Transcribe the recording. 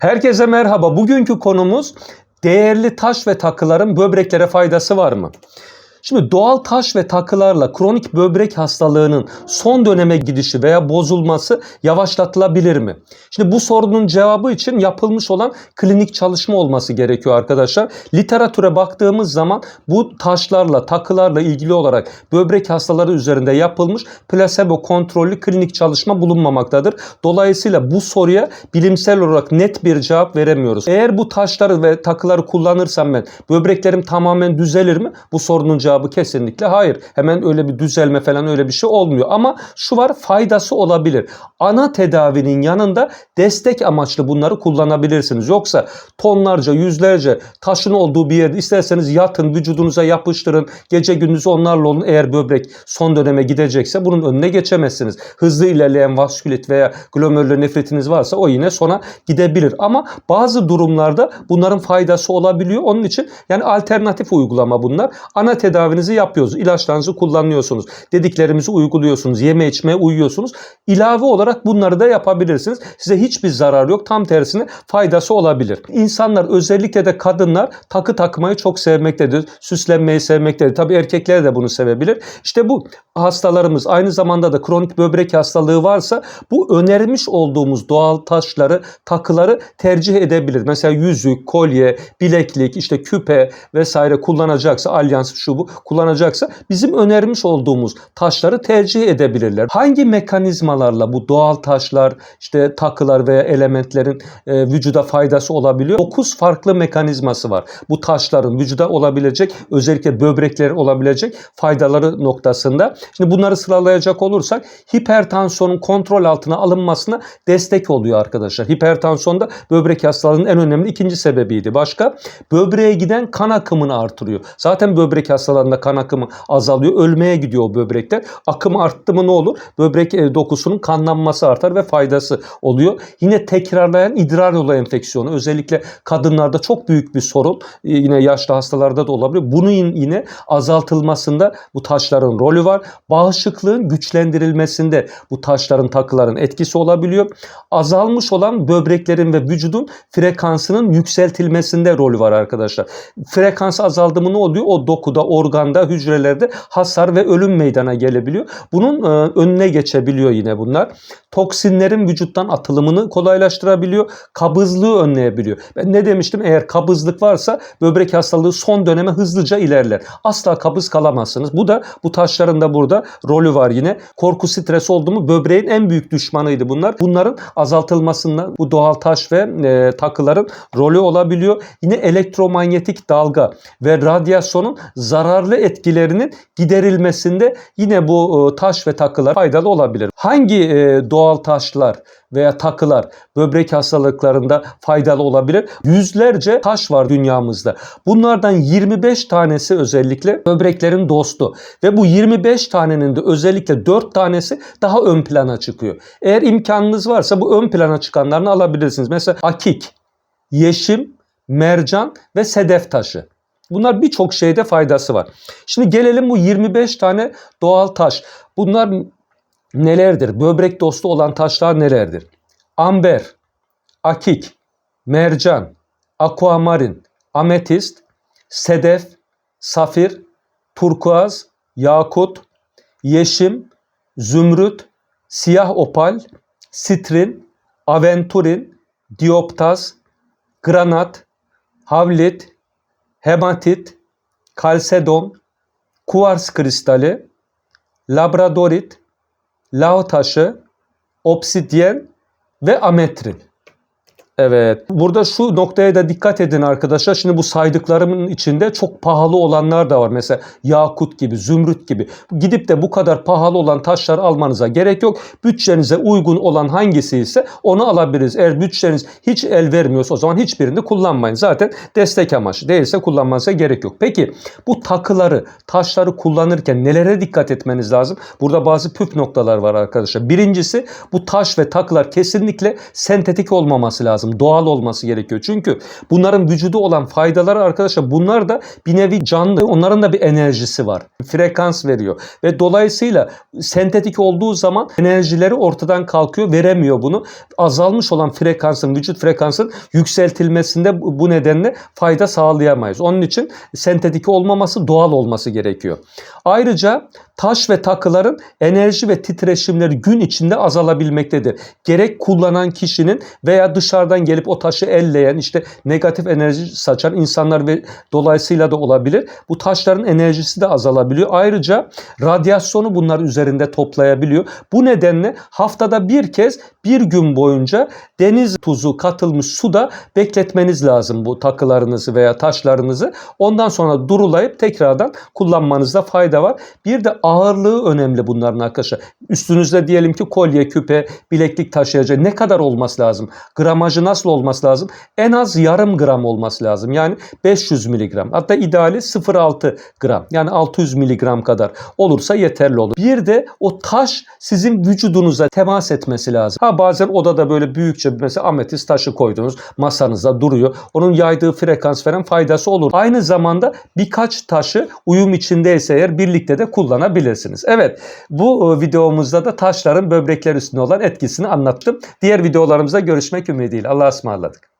Herkese merhaba. Bugünkü konumuz değerli taş ve takıların böbreklere faydası var mı? Şimdi doğal taş ve takılarla kronik böbrek hastalığının son döneme gidişi veya bozulması yavaşlatılabilir mi? Şimdi bu sorunun cevabı için yapılmış olan klinik çalışma olması gerekiyor arkadaşlar. Literatüre baktığımız zaman bu taşlarla, takılarla ilgili olarak böbrek hastaları üzerinde yapılmış plasebo kontrollü klinik çalışma bulunmamaktadır. Dolayısıyla bu soruya bilimsel olarak net bir cevap veremiyoruz. Eğer bu taşları ve takıları kullanırsam ben böbreklerim tamamen düzelir mi? Bu sorunun cevabı kesinlikle hayır. Hemen öyle bir düzelme falan öyle bir şey olmuyor. Ama şu var faydası olabilir. Ana tedavinin yanında destek amaçlı bunları kullanabilirsiniz. Yoksa tonlarca, yüzlerce taşın olduğu bir yerde isterseniz yatın, vücudunuza yapıştırın. Gece gündüz onlarla olun. Eğer böbrek son döneme gidecekse bunun önüne geçemezsiniz. Hızlı ilerleyen vaskülit veya glomerulonefritiniz varsa o yine sona gidebilir. Ama bazı durumlarda bunların faydası olabiliyor. Onun için yani alternatif uygulama bunlar. Ana tedavinizi yapıyorsunuz. İlaçlarınızı kullanıyorsunuz. Dediklerimizi uyguluyorsunuz. Yeme içmeye uyuyorsunuz. İlave olarak bunları da yapabilirsiniz. Size hiçbir zarar yok. Tam tersine faydası olabilir. İnsanlar özellikle de kadınlar takı takmayı çok sevmektedir. Süslenmeyi sevmektedir. Tabii erkekler de bunu sevebilir. İşte bu hastalarımız aynı zamanda da kronik böbrek hastalığı varsa bu önermiş olduğumuz doğal taşları, takıları tercih edebilir. Mesela yüzük, kolye, bileklik, işte küpe vesaire kullanacaksa, alyans şu bu kullanacaksa bizim önermiş olduğumuz taşları tercih edebilirler. Hangi mekanizmalarla bu doğal taşlar, işte takılar veya elementlerin e, vücuda faydası olabiliyor? 9 farklı mekanizması var. Bu taşların vücuda olabilecek, özellikle böbrekleri olabilecek faydaları noktasında. Şimdi bunları sıralayacak olursak hipertansiyonun kontrol altına alınmasına destek oluyor arkadaşlar. Hipertansiyon da böbrek hastalığının en önemli ikinci sebebiydi. Başka böbreğe giden kan akımını artırıyor. Zaten böbrek hastalarında kan akımı azalıyor. Ölmeye gidiyor o böbrekler. Akım arttı mı ne olur? Böbrek e, dokusunun kanlanması artar ve faydası oluyor. Yine tekrarlayan idrar yolu enfeksiyonu özellikle kadınlarda çok büyük bir sorun. E, Yine yaşlı hastalarda da olabilir. Bunun yine azaltılmasında bu taşların rolü var. Bağışıklığın güçlendirilmesinde bu taşların takıların etkisi olabiliyor. Azalmış olan böbreklerin ve vücudun frekansının yükseltilmesinde rolü var arkadaşlar. Frekans azaldı mı ne oluyor? O dokuda, organda, hücrelerde hasar ve ölüm meydana gelebiliyor. Bunun e, önüne geçebiliyor yine bunlar. Toksinlerin vücuttan atılımını kolaylaştırabiliyor. Kabızlığı önleyebiliyor. Ben ne demiştim? Eğer kabızlık varsa böbrek hastalığı son döneme hızlıca ilerler. Asla kabız kalamazsınız. Bu da bu taşların da burada rolü var yine. Korku, stres oldu mu böbreğin en büyük düşmanıydı bunlar. Bunların azaltılmasında bu doğal taş ve e, takıların rolü olabiliyor. Yine elektromanyetik dalga ve radyasyonun zararlı etkilerinin giderilmesinde yine bu e, taş ve takılar faydalı olabilir. Hangi e, doğal taşlar veya takılar böbrek hastalıklarında faydalı olabilir? Yüzlerce taş var dünyamızda. Bunlardan 25 tanesi özellikle böbreklerin dostu ve bu 25 tanenin de özellikle 4 tanesi daha ön plana çıkıyor. Eğer imkanınız varsa bu ön plana çıkanlarını alabilirsiniz. Mesela akik, yeşim, mercan ve sedef taşı. Bunlar birçok şeyde faydası var. Şimdi gelelim bu 25 tane doğal taş. Bunlar nelerdir? Böbrek dostu olan taşlar nelerdir? Amber, akik, mercan, aquamarin, ametist, sedef, safir, turkuaz, yakut, yeşim, zümrüt, siyah opal, sitrin, aventurin, dioptaz, granat, havlit, hematit, kalsedon, kuvars kristali, labradorit, lao taşı, obsidyen ve ametrin. Evet. Burada şu noktaya da dikkat edin arkadaşlar. Şimdi bu saydıklarımın içinde çok pahalı olanlar da var. Mesela yakut gibi, zümrüt gibi. Gidip de bu kadar pahalı olan taşları almanıza gerek yok. Bütçenize uygun olan hangisi ise onu alabiliriz. Eğer bütçeniz hiç el vermiyorsa o zaman hiçbirini kullanmayın. Zaten destek amaçlı değilse kullanmanıza gerek yok. Peki bu takıları, taşları kullanırken nelere dikkat etmeniz lazım? Burada bazı püf noktalar var arkadaşlar. Birincisi bu taş ve takılar kesinlikle sentetik olmaması lazım. Lazım. Doğal olması gerekiyor. Çünkü bunların vücudu olan faydaları arkadaşlar bunlar da bir nevi canlı. Onların da bir enerjisi var. Frekans veriyor. Ve dolayısıyla sentetik olduğu zaman enerjileri ortadan kalkıyor. Veremiyor bunu. Azalmış olan frekansın, vücut frekansın yükseltilmesinde bu nedenle fayda sağlayamayız. Onun için sentetik olmaması doğal olması gerekiyor. Ayrıca taş ve takıların enerji ve titreşimleri gün içinde azalabilmektedir. Gerek kullanan kişinin veya dışarıdan gelip o taşı elleyen işte negatif enerji saçan insanlar ve dolayısıyla da olabilir. Bu taşların enerjisi de azalabiliyor. Ayrıca radyasyonu bunlar üzerinde toplayabiliyor. Bu nedenle haftada bir kez bir gün boyunca deniz tuzu katılmış suda bekletmeniz lazım bu takılarınızı veya taşlarınızı. Ondan sonra durulayıp tekrardan kullanmanızda fayda var. Bir de ağırlığı önemli bunların arkadaşlar. Üstünüzde diyelim ki kolye, küpe, bileklik taşıyacak ne kadar olması lazım? Gramajı nasıl olması lazım? En az yarım gram olması lazım. Yani 500 miligram. Hatta ideali 0.6 gram. Yani 600 miligram kadar olursa yeterli olur. Bir de o taş sizin vücudunuza temas etmesi lazım. Ha bazen odada böyle büyükçe mesela ametist taşı koydunuz masanızda duruyor. Onun yaydığı frekans veren faydası olur. Aynı zamanda birkaç taşı uyum içindeyse eğer birlikte de kullanabilirsiniz. Evet bu e, videomuzda da taşların böbrekler üstünde olan etkisini anlattım. Diğer videolarımızda görüşmek ümidiyle. Allah'a ısmarladık.